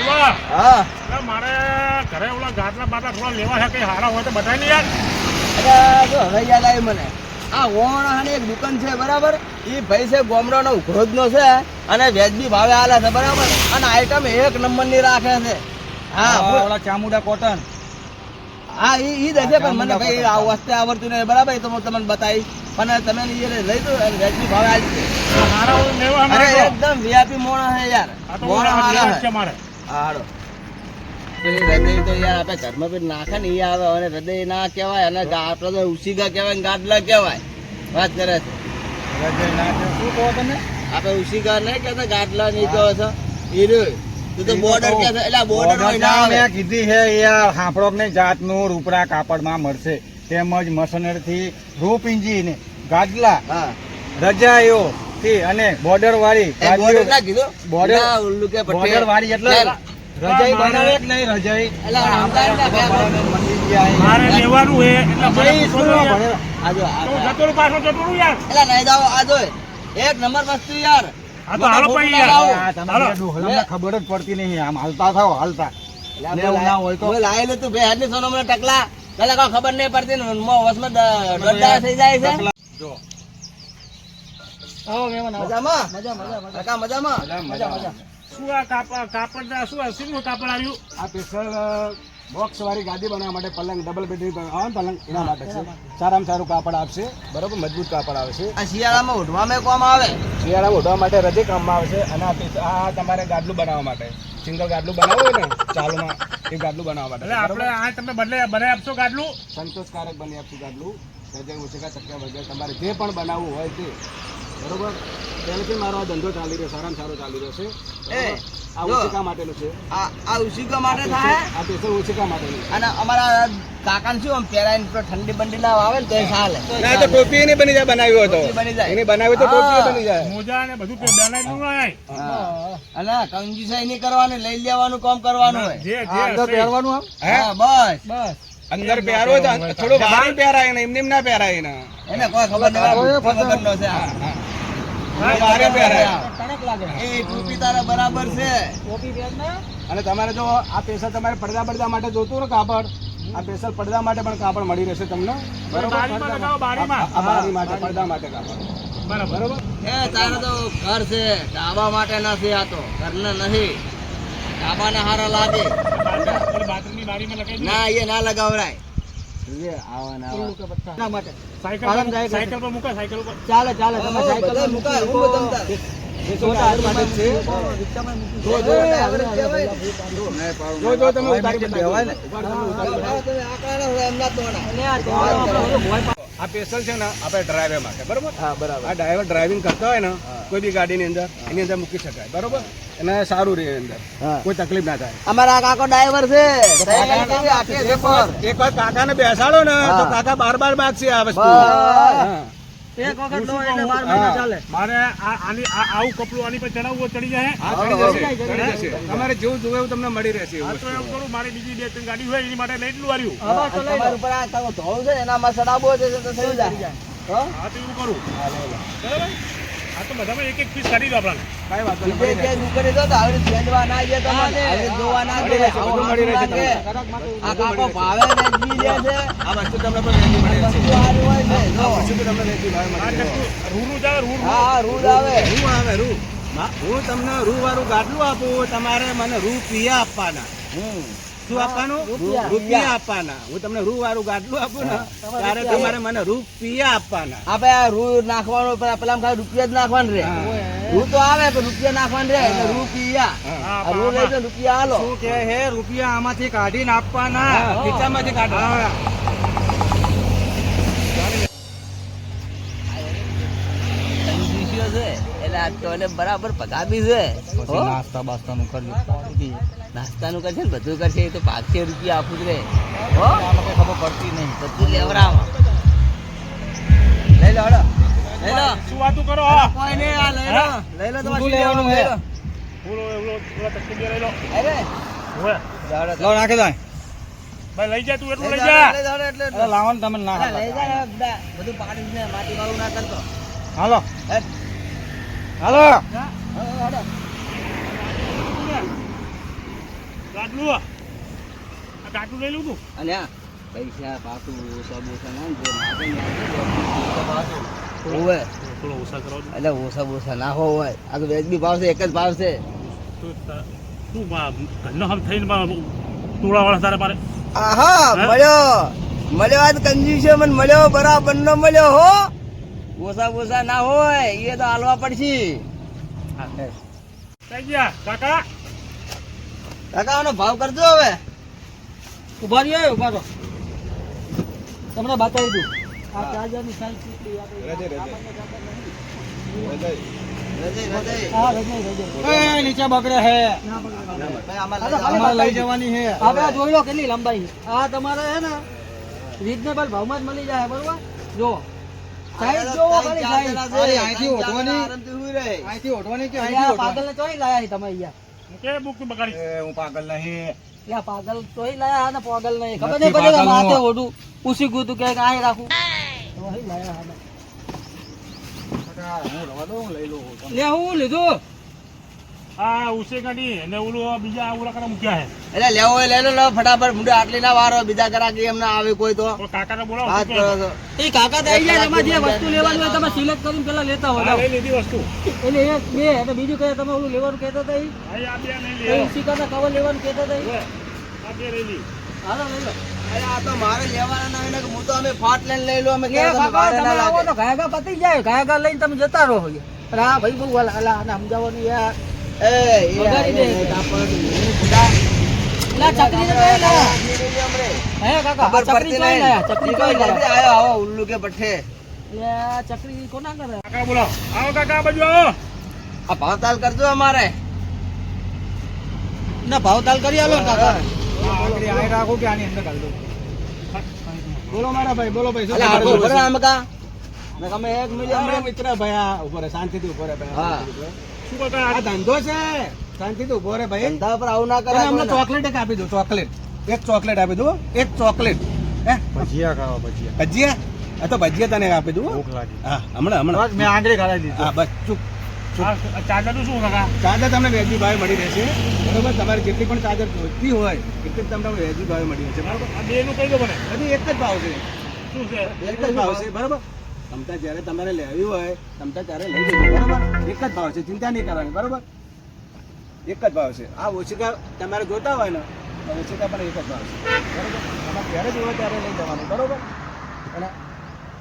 શિવા હા. મારે ઘરે ઓલા ગાટલા બાટલા થોડા લેવા છે કઈ હારા હોય તો બતાવી યાર અરે જો હવે યાદ આવી મને. આ ઓણાની એક દુકાન છે બરાબર? એ ભાઈ છે ગોમડાનો ઉઘરોજનો છે અને વ્યાજબી ભાવે આલે છે બરાબર? અને આઈટમ એક નંબરની રાખે છે. હા ઓલા ચામુડા કોટન હા ઈ ઈ દે છે પણ મને ભાઈ આ વસ્તુ આવડતું નહીં બરાબર? એ તો હું તમને બતાવી પણ તમે લઈ દો અને વ્યાજબી ભાવે લેવા અરે એકદમ વ્યાપી મોણા છે યાર. મોણા હારા છે છે. મારે. હા, હાલો હૃદય તો યાર આપણે ઘરમાં પેલી નાખે ને ઈ આવે અને હૃદય ના કહેવાય અને આપણે તો ઉસીગા કહેવાય ને ગાડલા કહેવાય. વાત કરે છે. રજે ના શું કહો તમે? આપણે ઉસીગા નહીં કહેતા ગાડલા નહીં કહો છો. ઈ તું તો બોર્ડર કહે. એટલે બોર્ડર ના આવે. કીધી છે યાર હાંફળો કે જાતનું રૂપડા કાપડમાં મળશે. તેમજ મશીનરીથી રૂપ ઇંજી ને ગાદલા રજાઈઓ થી અને બોર્ડર વાળી બોર્ડર વાળી એટલે. રજાઈ બનાવે? કે નહીં કે મારે લેવાનું હે. જતો પાછો જતો યાર. નહીં એક નંબર વસ્તુ યાર. આ તો હાલો યાર. ખબર જ પડતી નહીં આમ હાલતા થાવ હાલતા. લેવું ના હોય તો. લાયેલું તું બે હાથની સોનો મને ટકલા પેલા કોઈ ખબર નહીં પડતી ને વસમાં દ- થઈ જાય છે. જો. મજામાં? કાકા મજામાં? મજા. મજા. શું આ કાપડ શું શીનું કાપડ આવ્યું. આ સ્પેશિયલ બોક્સ વાળી ગાદી બનાવવા માટે પલંગ ડબલ બેડરૂમ પલંગ એના માટે છે. સારામાં સારું કાપડ આપશે બરોબર મજબૂત કાપડ આવે છે. આ શિયાળામાં ઉઠવામાં કોમ આવે? શિયાળામાં ઓઢવા માટે રજે કામમાં આવે છે. અને આ તમારે ગાદલું બનાવવા માટે. સિંગલ ગાદલું બનાવવું ને ચાલુમાં એ ગાદલું બનાવવા માટે? આપણે આ તમે બદલે બનાવી આપશો ગાદલું સંતોષકારક બની આપશું ગાદલું રજાઈ ઓછેકા ચક્યા વગર તમારે જે પણ બનાવવું હોય તે બરોબર? પહેલેથી મારો આ ધંધો ચાલી રહ્યો સારામાં સારો ચાલી રહ્યો છે. આ જો. માટેનું છે. આ આ ઉશીકા માટે થાય? આ સ્પેશિયલ ઓછેકા માટેનું અને અમારા કાકાને શું આમ પહેરાઈને પેલો ઠંડી બંડી ના આવે ને તો એ ચાલે. ના તો ટોપી એને બની જાય બનાવ્યો હતો. બની જાય. એને બનાવ્યો તો ટોપી હા. બની જાય. મોજા ને બધું બનાવી દઉં ને અને કંજુસાઈ નહીં કરવાની લઈ લેવાનું કામ કરવાનું હોય. જે આ અંદર પહેરવાનું આમ? હા બસ. બસ. અંદર પહેરો તો થોડું બહાર પહેરાય ને એમને એમ ના પહેરાય ને. એને કોઈ ખબર ખબર ન છે હા, બરાબર છે. અને તમારે જો આ પેશલ તમારે પડદા પડદા માટે જોતું ને કાપડ આ પેશલ પડદા માટે પણ કાપડ મળી રહેશે તમને. બરોબર? માટે પડદા માટે કાપડ. બરાબર. બરોબર? એ તારે તો ઘર છે. ડાબા માટે નથી આ તો. ઘરને નહીં ડાબાને હારા લાગે. ના એ ના લગાવરાય. એ આવા. ના આવા. સાયકલ સાયકલ પર મૂકો સાયકલ પર. ચાલે ચાલે તમે સાયકલ પર હું આ સ્પેશિયલ છે ને આપણે ડ્રાઈવર માટે બરોબર? હા બરાબર. આ ડ્રાઈવર ડ્રાઇવિંગ કરતા હોય ને કોઈ બી ગાડીની અંદર એની અંદર મૂકી શકાય બરોબર? અને સારું રહે અંદર. કોઈ તકલીફ ના થાય. અમારા કાકો ડ્રાઈવર છે. એક વાર કાકાને બેસાડો ને તો કાકા બાર બાર માગશે આ વસ્તુ. હા. એક વખત લો એટલે બાર મહિના મહિના ચાલે. ચાલે મારે આ આની આવું કપડું આની પર ચડાવવું ચડી જાય. હા, ચડી જશે. તમારે જેવું જોવે એવું તમને મળી રહેશે આ એવું તો એવું કરું મારી બીજી બે ત્રણ ગાડી હોય એની માટે લઈ એટલું વાર્યું. તમારા ઉપર આ તમે ધોવું છે એનામાં સડાબો છે તો થઈ જાય. હા. તો એવું કરું. બરાબર? આ તો બધામાં એક એક પીસ કાઢી દો આપણાને કાંઈ વાંધો નહીં, બીજે ક્યાંય દુકાને તો આવડે છેદવા ના જાય તમને. આવડે જોવા ના મળી જાય. રહેશે, આવું બધું મળી રહેશે હાથમાં આ કાકો ભાવે વેચી લે છે આ વસ્તુ તમને પણ વહેલી મળી રહેશે. વસ્તુ સારી હોય છે જો. આ વસ્તુ તમને વહેલી ભાવે આ મળી રહેશે. ચક્કુ આવે રૂ હા હા રૂડ આવે રૂ આવે રૂ હું તમને રૂ વાળું ગાટલું આપું તમારે મને રૂ પિયા આપવાના હમ. શું આપવાનું? રૂપિયા. આપવાના. હું તમને રૂ વાળું ગાટલું આપું ને ત્યારે તમારે મને રૂપિયા આપવાના. આપણે આ રૂ નાખવાનું પેલા ખાલી રૂપિયા જ નાખવાનું રે. હા. રૂ તો આવે તો રૂપિયા નાખવાનું રે એટલે રૂપિયા. રૂ લઈ રૂપિયા હાલો શું કે હે? રૂપિયા આમાંથી કાઢીને આપવાના. ખીચામાંથી કાઢવાના. એટલે આ તો એને બરાબર પકાવી છે? નાસ્તા બાસ્તાનું કરજો નાસ્તાનું કરશે ને બધું કરશે એ તો પાંચસો રૂપિયા આપું જ રે. હો. ખબર પડતી નહીં. બધું લેવરાવ લઈ લો લઈ લો. શું વાતું કરો હા કોઈ નહીં આ લઈ લો. લઈ લો તમારે લેવાનું છે? પૂરો ઓલો પૂરા તકતી બે લઈ લો. અરે. હવે જાડો લો નાખે જાય ભાઈ લઈ જા તું એટલું લઈ જા. લઈ એટલે લાવો તમે ના લઈ જા બધું. પાડી ને માટી વાળું ના કરતો. હાલો. હાલો. આટલું લઈ લઉં તું. અને પૈસા પાછું ઓછા ના જો માગે ઓછા હોવે થોડો ઓછા કરો એટલે ઓછા બોસા ના હોય. આ તો વેજબી ભાવ છે એક જ ભાવ છે તું ઘરનો હમ થઈને માં તારે મારે. આહા મળ્યો. મળ્યો આજ કંજ્યુસે મને મળ્યો બરાબર નો મળ્યો હો. ઓછા બોસા ના હોય એ તો હાલવા પડશે. કાકા? કાકા આનો ભાવ કરજો હવે. ઊભા રહ્યો ઊભા રહો. તમને બતાવી દઉં આ ચાર્જરની સાઈઝ કેટલી આપણે નીચે બગડે હે. લઈ જવાની હે. આપણે જોઈ લો કેટલી લંબાઈ. આ તમારે હે ને રીઝનેબલ ભાવમાં જ મળી જાય બરોબર? જો. સાઈઝ જો ખાલી ચાર અરે અહીંથી ઓઢવાની. અહીંથી ઓઢવાની કે અહીંયા પાગલ ચોઈ લાયા છે તમે અહીંયા. કે બુક બગાડી એ હું પાગલ નહીં. યા પાગલ તોય લાયા ને પાગલ નહીં. ખબર નહીં પડે કે માથે. ઓઢું. પૂછી ગુતું તું કે આય રાખું. તોય લાયા હા હું રવા દઉં હું લઈ લઉં. લે હું લીધું. આ ઉસે ગાડી અને ઓલું બીજા ઓલા કરા મૂક્યા છે એટલે લેવો હોય લઈ લો લો ફટાફટ મુંડે આટલી ના વારો બીજા કરા કે એમ ના આવે કોઈ તો. તો કાકાને બોલાવો હા? છો એ કાકા તો આવી જાય તમારે જે વસ્તુ લેવાની હોય તમે સિલેક્ટ કરીને પેલા લેતા હોય લઈ લીધી વસ્તુ. એટલે એક બે અને બીજું કહે તમે ઓલું લેવાનું કહેતા હતા એ આ આ બે લઈ એ લે સિક્કાના કવર લેવાનું કહેતા હતા? આ બે લઈ લી હાલો લઈ લો અરે આ તો મારે લેવાના ના હોય ને કે હું તો અમે ફાટ લઈને લઈ લો અમે એ ક્યારે તમે ના આવો લાગે. તો ગાયગા પતી જાય ગાયગા લઈને તમે જતા રહો અરે હા ભાઈ બહુ આને સમજાવવાનું યાર એ, એ, વગાડી દે. એ, કાપડ, એ, બુડા. લા ચકરી તો કઈ લાયા આટલી લઈ અમરે. હે કાકા આ ખબર ચકરી પડતી કઈ નહીં. લાયા ચકરી કઈ જલ્દી લાયા આયો, આવો, ઉલ્લુ કે પઠ્ઠે. લે આ ચકરી કોના કરે કાકા બોલાવો આવો કાકા આ બાજુ આવો આ ભાવતાલ કરજો અમારે ના ભાવતાલ કરી આલો ને કાકા રાખો કે આની અંદર કાઢ દઉં બોલો મારા ભાઈ બોલો ભાઈ શું અલા, તમારે આખો જોવે ભરે છે? આમ કા. ને તમે એક મિનિટ અરે હમણાં- મિત્ર ભાઈ આ ઊભો રહે શાંતિથી ઊભો રહે ભાઈ હા. આ ધંધો છે. શાંતિથી ઊભો રહે ભાઈ. ધંધા પર આવું ના કરાય અમને ચોકલેટ એક આપી દો ચોકલેટ. એક ચોકલેટ આપી દો એક ચોકલેટ. હે? ભજીયા ખાવા ભજીયા. ભજીયા? આ તો ભજીયા તને આપી દઉં હો. ભૂખ લાગી. હા હમણાં હમણાં. મેં આંગળી ખાઈ દીધી. હા બસ ચૂપ ચાદરનું શું કાકા? ચાદર તમને વેજી ભાવે મળી રહેશે. બરોબર? તમારે જેટલી પણ ચાદર જોઈતી હોય એટલી જ તમને વેજી ભાવે મળી રહેશે. બરાબર? આ બે નું કહી દો મને. હજી એક જ ભાવ છે. શું છે? એક જ ભાવ છે બરોબર? તમતા જ્યારે તમારે લેવી હોય તમતા ત્યારે લઈ જજો બરોબર? એક જ ભાવ છે ચિંતા નહીં કરવાની બરોબર? એક જ ભાવ છે. આ ઓછીકા તમારે જોતા હોય ને તો ઓછીકા પણ એક જ ભાવ છે. બરોબર? તમારે જ્યારે જોવો ત્યારે લઈ જવાનું બરોબર? અને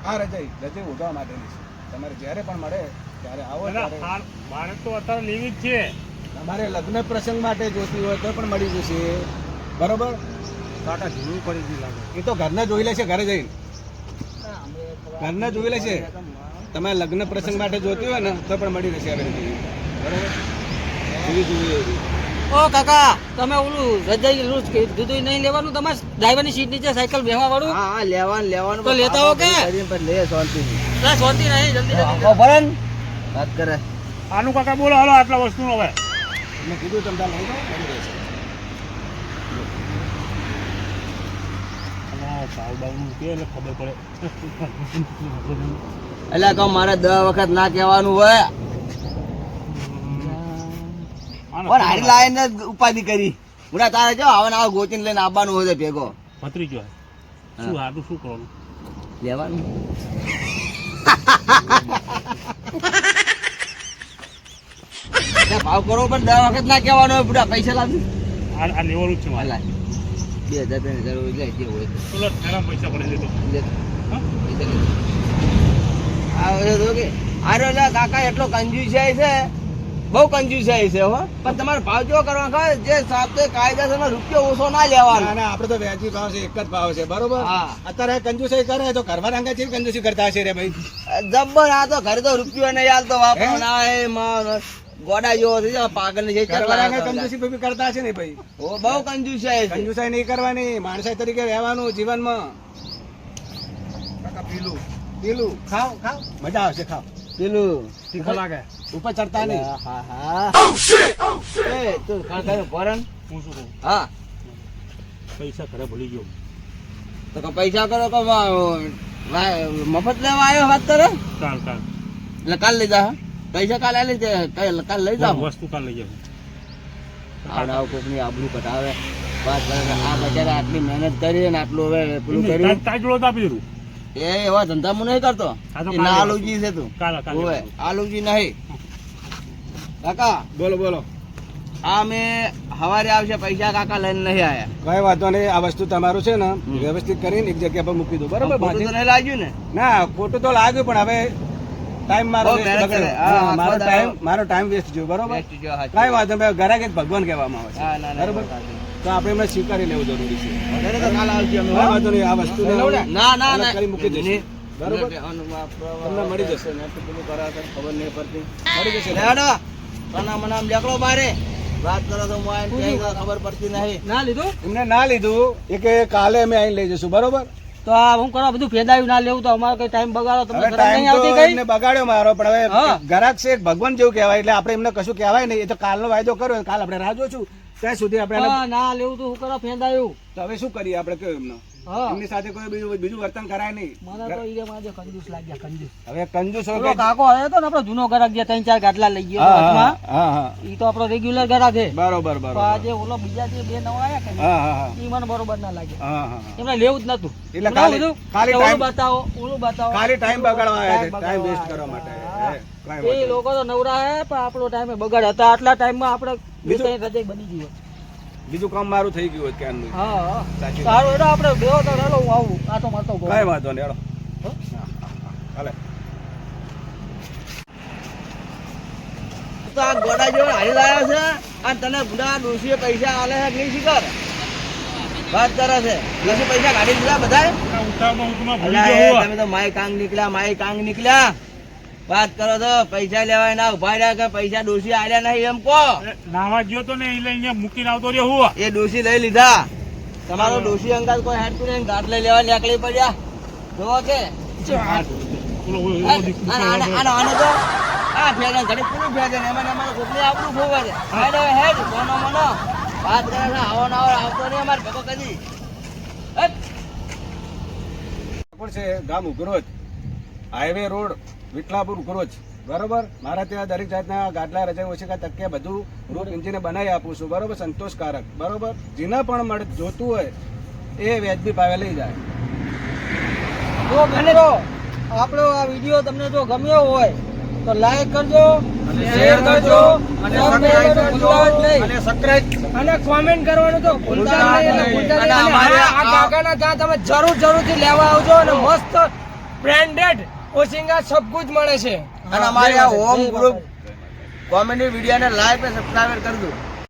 આ રજાઈ રજાઈ ઉઠવા માટેની છે. તમારે જ્યારે પણ મળે ત્યારે આવો મારે તો અત્યારે લેવી જ છે. તમારે લગ્ન પ્રસંગ માટે જોતી હોય તો પણ મળી જશે. બરોબર? કાકા ધૂળ પડી ગઈ લાગે. એ તો ઘરના જોઈ લેશે ઘરે જઈને. ઘરના જોઈ લેશે તમે લગ્ન પ્રસંગ માટે જોતી હોય ને તો પણ મળી રહેશે. બરોબર. ઓ કાકા તમે ઓલું રજાઈ રૂજ દીધું નહીં લેવાનું તમારે ડ્રાઈવરની સીટ નીચે સાયકલ બેહવા વાળું હા હા લેવાનું લેવાનું તો લેતા હો કે? લે શાંતિથી. ના શાંતિ નહીં જલ્દી જલ્દી આખો ભરે વાત કરે આનું કાકા બોલો હાલો આટલા વસ્તુનો હવે મેં કીધું તમે લઈ જાઓ મળી રહેશે આનો ભાવ બાવનું કે એટલે ખબર પડે એટલે કહું મારે દસ વખત ના કહેવાનું હોય. પણ હારી લાઈને ઉપાધિ કરી. ઉડા તારે જો આવે આવો ગોચીને લઈને આવવાનું હોય ભેગો ભેગો. ભત્રીજો શું હાટું શું કરવાનું? લેવાનું. ભાવ કરો પણ દસ વખત ના કહેવાનું હોય બુડા પૈસા લાવી આ લેવાનું છે મારે. બે હજાર ત્રણ હજાર હોય લે જે હોય. તે. પૈસા લેતો ઓલા કાકા એટલો કંજુસાઈ છે. બહુ કંજુસાઈ છે હો. પણ તમારે ભાવ જો કરવા ખબર જે સાથે કાયદેસર રૂપિયો ઓછો ના લેવાનો. ના આપડે આપણે તો વ્યાજી ભાવ છે એક જ ભાવ છે બરોબર? હા. અત્યારે કંજુસાઈ કરે તો ઘરમાં રંગા છે કંજુસી કરતા હશે રે ભાઈ? જબ્બર આ તો ઘરે તો રૂપિયો નહીં હાલતો વાપરો ના ગોડા જેવો થઈ જાય પાગલ ને કંજુસી ભાઈ કરતા છે ને ભાઈ? બહુ કંજુસાઈ કંજુસાઈ નહીં કરવાની માણસાઈ તરીકે રહેવાનું જીવનમાં. પીલું. પીલું. ખાવ ખાવ મજા આવશે ખાવ પેલું. તીખો લાગે. ઉપર ચડતા નહીં. હા હા. એ તું ખા ખા ભરણ? હું શું કહું? હા. પૈસા ઘરે ભૂલી ગયો. તો પૈસા કરો કે મફત લેવા આવ્યો વાત કરે કાલ કાલ એટલે કાલ લઈ જા પૈસા કાલે આલી દે કાલ કાલ લઈ જાવ વસ્તુ કાલ લઈ જાવ આવું આવું કોકની આબરૂ કટાવે વાત કરે આ બજારે આટલી મહેનત કરી ને આટલું હવે પેલું કર્યું. તાજ- તાજડો તો આપી દીધું એ એવા ધંધા હું નહીં કરતો. ના આલુજી છે તું. ઓવે આલુજી નહીં. કાકા બોલો બોલો. આ મેં હવારે આવશે પૈસા કાકા લઈને નહીં આયા. કઈ વાંધો નહીં આ વસ્તુ તમારું છે ને વ્યવસ્થિત કરીને એક જગ્યા પર મૂકી દો. બરોબર ખોટું તો નહીં લાગ્યું ને? ના ખોટું તો લાગ્યું પણ હવે ટાઈમ મારો મારો ટાઈમ મારો ટાઈમ વેસ્ટ જો બરોબર કઈ વાંધો નહીં ઘરે એક ભગવાન કહેવામાં આવે છે. બરોબર? તો આપણે એમને સ્વીકારી લેવું જરૂરી છે. વાંધો નહીં આ વસ્તુ ના? ના ના કરી મૂકી દઈશું. બરોબર? તમને મળી જશે. પેલું કરાવે ખબર નહીં પડતી. મળી જશે. લેડો તના મનામ લેકડો બારે. વાત કરો તો હું ખબર પડતી નહીં. ના લીધું? એમને ના લીધું. એ કે કાલે અમે અહીં લઈ જઈશું. બરોબર? તો આ હું કરો બધું ફેદાયું ના લેવું તો અમારે કઈ ટાઈમ બગાડો. તમને હવે નહીં આવતી કઈ? એમને બગાડ્યો મારો પણ હવે. ગ્રાહક છે ભગવાન જેવું કહેવાય એટલે આપણે એમને કશું કહેવાય નહીં. એ તો કાલનો વાયદો કર્યો કાલ આપણે રાહ જોશું. ત્યાં સુધી આપણે ના લેવું તો હું કરો ફેદાયું તો હવે શું કરીએ આપણે કયો એમનો? એમની સાથે કોઈ બીજું બીજું વર્તન કરાય નહીં. મને તો ઈ માં કંજૂસ લાગ્યા કંજૂસ. હવે કંજૂસ કાકો આવ્યો તો ને આપણો જૂનો ગ્રાહક જે ત્રણ ચાર ગાટલા લઈ ગયો હા હા હા ઈ તો આપણો રેગ્યુલર ગ્રાહક છે. બરોબર બરોબર. આજે ઓલો બીજા જે બે નવા આવ્યા કે હા હા હા. ઈ મને બરોબર ના લાગ્યા. હા હા એમને લેવું જ નતું. એટલે ખાલી- ખાલી ટાઈમ બતાવો ઓલું બતાવો. ખાલી ટાઈમ બગાડવા આવ્યા છે. ટાઈમ વેસ્ટ કરવા માટે. એ લોકો તો નવરા હે પણ આપણો ટાઈમે બગાડ. હતા આટલા ટાઈમમાં આપણે બીજું? રજાઈ બની હોત. બીજું કામ મારું થઈ ગયું હોય ક્યારનું હા. સારું એટલે આપણે બે તો હેલો હું આવું. આટો મારતો કઈ વાંધો નહીં હેલો. હાલે. તો આ ગોડા જેવો હારી લાયા છે અને તને ભૂંડા દોષીએ પૈસા આલે છે કે નહીં શીખર? વાત કરે છે. દોષી પૈસા કાઢી દીધા ગયો તમે તો માય કાંગ નીકળ્યા માય કાંગ નીકળ્યા. વાત કરો તો પૈસા લેવાય ના ઊભા રહ્યા કે પૈસા ડોશી આલ્યા નહીં એમ કહો. નાવા નાહવા ગયો તો ને એ અહીંયા મૂકીને આવતો રહ્યો હું એ ડોશી લઈ લીધા. તમારો દોષી અંગાત કોઈ હાથ નહીં ગાંઠ લઈ લેવા નીકળી પડ્યા. જોવો કે આ- આનો- તો ફેરન ઘડી પૂરું ફેરન એમાં આપણું ખોવા છે. હેડ હેડ મોનો મોનો. વાત કરે છે આવો ના આવો આવતો નહીં અમારે ભગો કદી. પણ છે ગામ ઉઘરોજ હાઈવે રોડ વિઠલાપુર ઉઘરોજ. બરોબર? મારા ત્યાં દરેક જાતના ગાટલા રજા ઓછીકા તકે બધું રૂટ ઇન્જિને બનાવી આપું છું. બરોબર? સંતોષકારક. બરોબર? જેને પણ મળે જોતું હોય એ વ્યાજબી ભાવે લઈ જાય. જો મિત્રો આપણો આ વીડિયો તમને જો ગમ્યો હોય તો લાઈક કરજો શેર કરજો અને સબસ્ક્રાઇબ અને કોમેન્ટ કરવાનું તો ભૂલતા નહીં એટલે ભૂલતા નહીં. અને આ- કાકાના ત્યાં તમે જરૂર જરૂરથી લેવા આવજો અને મસ્ત બ્રાન્ડેડ ઓશિંગા સબ કુછ મળે છે. અને અમારે આ હોમ ગ્રુપ કોમેડી વિડીયોને લાઈક અને સબસ્ક્રાઈબ કરજો